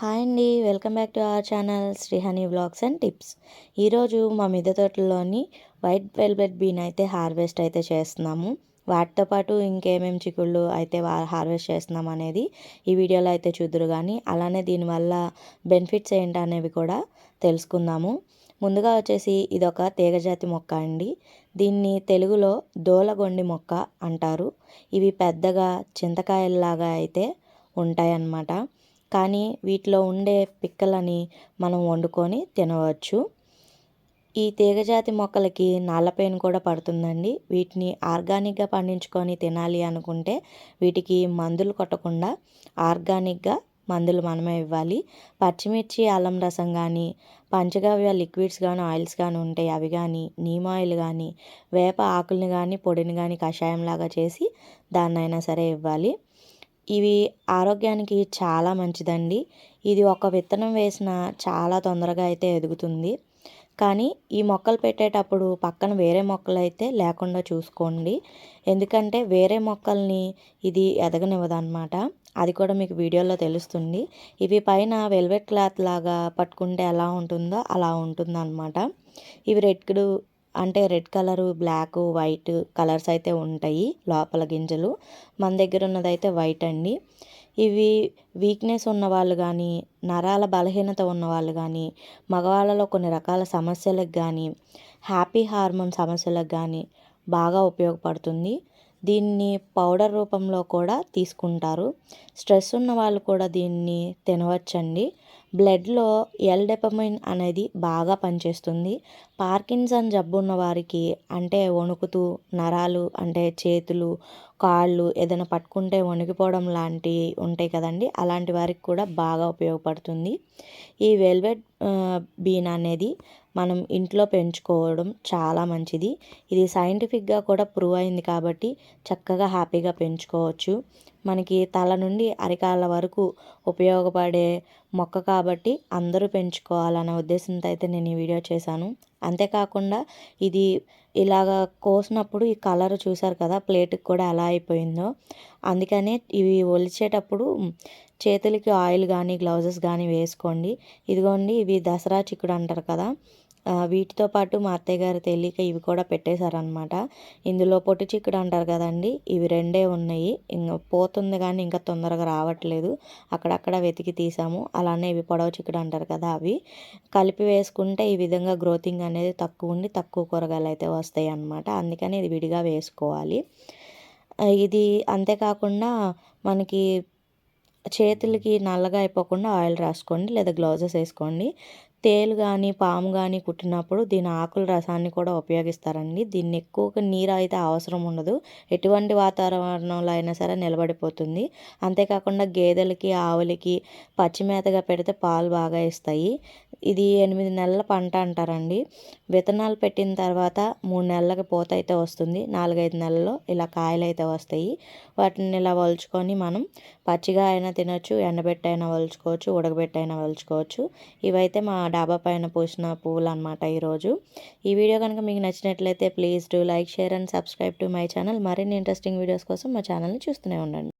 Hi అండి welcome back to our channel Srihani blogs and tips. ఈరోజు మా మిద్దె తోటలోని వైట్ వెల్వెట్ బీన్ అయితే హార్వెస్ట్ అయితే చేస్తున్నాము. వాటితో పాటు ఇంకేమేమి చిక్కుళ్ళు అయితే హార్వెస్ట్ చేస్తున్నాం అనేది ఈ వీడియోలో అయితే చూద్దరు కానీ అలానే దీనివల్ల బెనిఫిట్స్ ఏంటి అనేవి కూడా తెలుసుకుందాము. ముందుగా వచ్చేసి ఇదొక తీగజాతి మొక్క అండి. దీన్ని తెలుగులో దోలగొండి మొక్క అంటారు. ఇవి పెద్దగా చింతకాయల్లాగా అయితే ఉంటాయన్నమాట. కానీ వీటిలో ఉండే పిక్కలని మనం వండుకొని తినవచ్చు. ఈ తీగజాతి మొక్కలకి నల్లపైన కూడా పడుతుందండి. వీటిని ఆర్గానిక్గా పండించుకొని తినాలి అనుకుంటే వీటికి మందులు కొట్టకుండా ఆర్గానిక్గా మందులు మనమే ఇవ్వాలి. పచ్చిమిర్చి అల్లం రసం కానీ పంచగవ్య లిక్విడ్స్ కానీ ఆయిల్స్ కానీ ఉంటాయి. అవి కానీ నీమ్ ఆయిల్ కానీ వేప ఆకుల్ని కానీ పొడిని కానీ కషాయంలాగా చేసి దాన్నైనా సరే ఇవ్వాలి. ఇవి ఆరోగ్యానికి చాలా మంచిదండి. ఇది ఒక విత్తనం వేసిన చాలా తొందరగా అయితే ఎదుగుతుంది. కానీ ఈ మొక్కలు పెట్టేటప్పుడు పక్కన వేరే మొక్కలు అయితే లేకుండా చూసుకోండి. ఎందుకంటే వేరే మొక్కల్ని ఇది ఎదగనివ్వదన్నమాట. అది కూడా మీకు వీడియోలో తెలుస్తుంది. ఇవి పైన వెల్వెట్ క్లాత్ లాగా పట్టుకుంటే ఎలా ఉంటుందో అలా ఉంటుందన్నమాట. ఇవి రెడ్ అంటే red colour black white colours అయితే ఉంటాయి లోపల గింజలు. మన దగ్గర ఉన్నదైతే వైట్ అండి. ఇవి వీక్నెస్ ఉన్నవాళ్ళు కానీ నరాల బలహీనత ఉన్నవాళ్ళు కానీ మగవాళ్ళలో కొన్ని రకాల సమస్యలకు కానీ హ్యాపీ హార్మోన్ సమస్యలకు కానీ బాగా ఉపయోగపడుతుంది. దీన్ని పౌడర్ రూపంలో కూడా తీసుకుంటారు. స్ట్రెస్ ఉన్న వాళ్ళు కూడా దీన్ని తినవచ్చండి. బ్లడ్లో ఎల్ డెపమైన్ అనేది బాగా పనిచేస్తుంది. పార్కిన్సన్ జబ్బు ఉన్న వారికి అంటే వణుకుతూ నరాలు అంటే చేతులు కాళ్ళు ఏదైనా పట్టుకుంటే వణికిపోవడం లాంటివి ఉంటాయి కదండి. అలాంటి వారికి కూడా బాగా ఉపయోగపడుతుంది. ఈ వెల్వెట్ బీన్ అనేది మనం ఇంట్లో పెంచుకోవడం చాలా మంచిది. ఇది సైంటిఫిక్గా కూడా ప్రూవ్ అయింది కాబట్టి చక్కగా హ్యాపీగా పెంచుకోవచ్చు. మనకి తల నుండి అరికాళ్ళ వరకు ఉపయోగపడే మొక్క కాబట్టి అందరూ పెంచుకోవాలనే ఉద్దేశంతో అయితే నేను ఈ వీడియో చేశాను. అంతేకాకుండా ఇది ఇలాగ కోసినప్పుడు ఈ కలర్ చూసారు కదా ప్లేట్కి కూడా ఎలా అయిపోయిందో. అందుకనే ఇవి ఒలిచేటప్పుడు చేతులకి ఆయిల్ కానీ గ్లౌజెస్ కానీ వేసుకోండి. ఇదిగోండి ఇవి దసరా చిక్కుడు అంటారు కదా వీటితో పాటు మా అత్తయ్య గారు తెలియక ఇవి కూడా పెట్టేశారనమాట ఇందులో పొట్టి చిక్కుడు అంటారు కదండి ఇవి రెండే ఉన్నాయి. ఇంకా పోతుంది కానీ ఇంకా తొందరగా రావట్లేదు. అక్కడక్కడ వెతికి తీసాము. అలానే ఇవి పొడవ చిక్కుడు అంటారు కదా అవి. కలిపి వేసుకుంటే ఈ విధంగా గ్రోతింగ్ అనేది తక్కువ ఉండి తక్కువ కూరగాయలు అయితే వస్తాయి అన్నమాట అందుకని ఇది విడిగా వేసుకోవాలి. ఇది అంతేకాకుండా మనకి చేతులకి నల్లగా అయిపోకుండా ఆయిల్ రాసుకోండి లేదా గ్లౌజెస్ వేసుకోండి. తేలు కానీ పాము కానీ కుట్టినప్పుడు దీని ఆకుల రసాన్ని కూడా ఉపయోగిస్తారండి. దీన్ని ఎక్కువగా నీరు అయితే అవసరం ఉండదు. ఎటువంటి వాతావరణంలో అయినా సరే నిలబడిపోతుంది. అంతేకాకుండా గేదెలకి ఆవులకి పచ్చిమేతగా పెడితే పాలు బాగా ఇస్తాయి ఇది ఎనిమిది నెలల పంట అంటారండి. విత్తనాలు పెట్టిన తర్వాత మూడు నెలలకి పూత అయితే వస్తుంది. నాలుగైదు నెలల్లో ఇలా కాయలు అయితే వస్తాయి. వాటిని ఇలా వలుచుకొని మనం పచ్చిగా అయినా తినొచ్చు ఎండబెట్టైనా వలుచుకోవచ్చు ఉడకబెట్టైనా వలుచుకోవచ్చు. ఇవైతే మా డాబా పైన పూసిన పువ్వులు అనమాట ఈరోజు. ఈ వీడియో కనుక మీకు నచ్చినట్లయితే please do like share and subscribe to my channel. మరిన్ని ఇంట్రెస్టింగ్ వీడియోస్ కోసం మా ఛానల్ని చూస్తూనే ఉండండి.